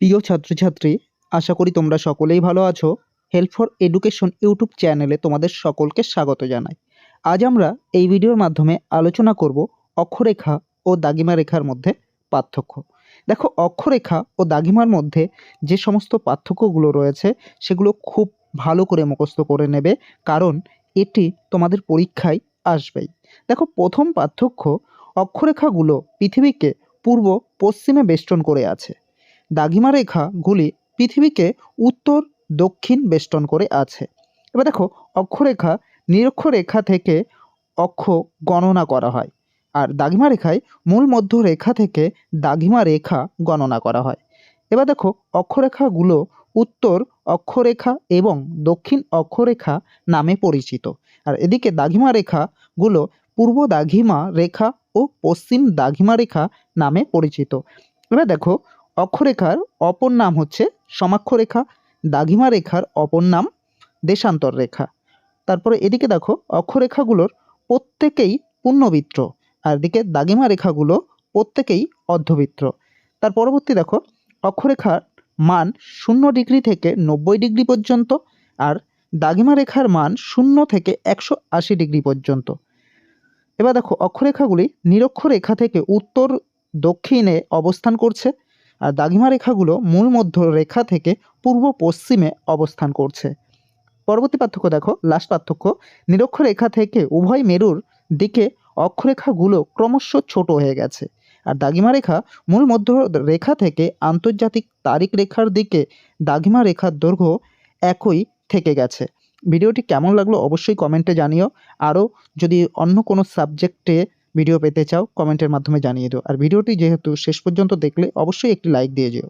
প্রিয় ছাত্রছাত্রী, আশা করি তোমরা সকলেই ভালো আছো। হেল্প ফর এডুকেশন ইউটিউব চ্যানেলে তোমাদের সকলকে স্বাগত জানাই। আজ আমরা এই ভিডিওর মাধ্যমে আলোচনা করব অক্ষরেখা ও দাগিমা রেখার মধ্যে পার্থক্য। দেখো, অক্ষরেখা ও দাগিমার মধ্যে যে সমস্ত পার্থক্যগুলো রয়েছে, সেগুলো খুব ভালো করে মুখস্থ করে নেবে, কারণ এটি তোমাদের পরীক্ষায় আসবেই। দেখো, প্রথম পার্থক্য অক্ষরেখাগুলো পৃথিবীকে পূর্ব পশ্চিমে বেষ্টন করে আছে। দাগিমা রেখাগুলি পৃথিবীকে উত্তর, দক্ষিণ বেষ্টন করে আছে। এবার দেখো, অক্ষরেখা নিরক্ষরেখা থেকে অক্ষ গণনা করা হয়। আর দাগিমা রেখায় মূল মধ্য রেখা থেকে দাগিমা রেখা গণনা করা হয়। এবার দেখো, অক্ষরেখাগুলো উত্তর অক্ষরেখা এবং দক্ষিণ অক্ষরেখা নামে পরিচিত। আর এদিকে দাগিমা রেখাগুলো পূর্ব দাগিমা রেখা ও পশ্চিম দাগিমা রেখা নামে পরিচিত। এবার দেখো অক্ষরেখার অপর নাম হচ্ছে সমাক্ষরেখা, দাগিমা রেখার অপর নাম দেশান্তর রেখা। তারপরে এদিকে দেখো, অক্ষরেখাগুলোর প্রত্যেকেই পূর্ণবৃত্ত আর এদিকে দাগিমা রেখাগুলো প্রত্যেকেই অর্ধবৃত্ত। তার পরবর্তী দেখো, অক্ষরেখার মান শূন্য ডিগ্রি থেকে নব্বই ডিগ্রি পর্যন্ত আর দাগিমা রেখার মান শূন্য থেকে একশো আশি ডিগ্রি পর্যন্ত। এবার দেখো, অক্ষরেখাগুলি নিরক্ষরেখা থেকে উত্তর দক্ষিণে অবস্থান করছে আর দাগিমা রেখাগুলো মূল মধ্য রেখা থেকে পূর্ব পশ্চিমে অবস্থান করছে। পরবর্তী পার্থক্য দেখো লাস্ট পার্থক্য নিরক্ষরেখা থেকে উভয় মেরুর দিকে অক্ষরেখাগুলো ক্রমশ ছোট হয়ে গেছে। আর দাগিমা রেখা মূল মধ্য রেখা থেকে আন্তর্জাতিক তারিখ রেখার দিকে দাগিমা রেখার দৈর্ঘ্য একই থেকে গেছে। ভিডিওটি কেমন লাগল অবশ্যই কমেন্টে জানিও। আরও যদি অন্য কোনো সাবজেক্টে ভিডিও পেতে চাও কমেন্টের মাধ্যমে জানিয়ে দিও। আর ভিডিওটি যেহেতু শেষ পর্যন্ত দেখলে অবশ্যই একটি লাইক দিয়ে যেও।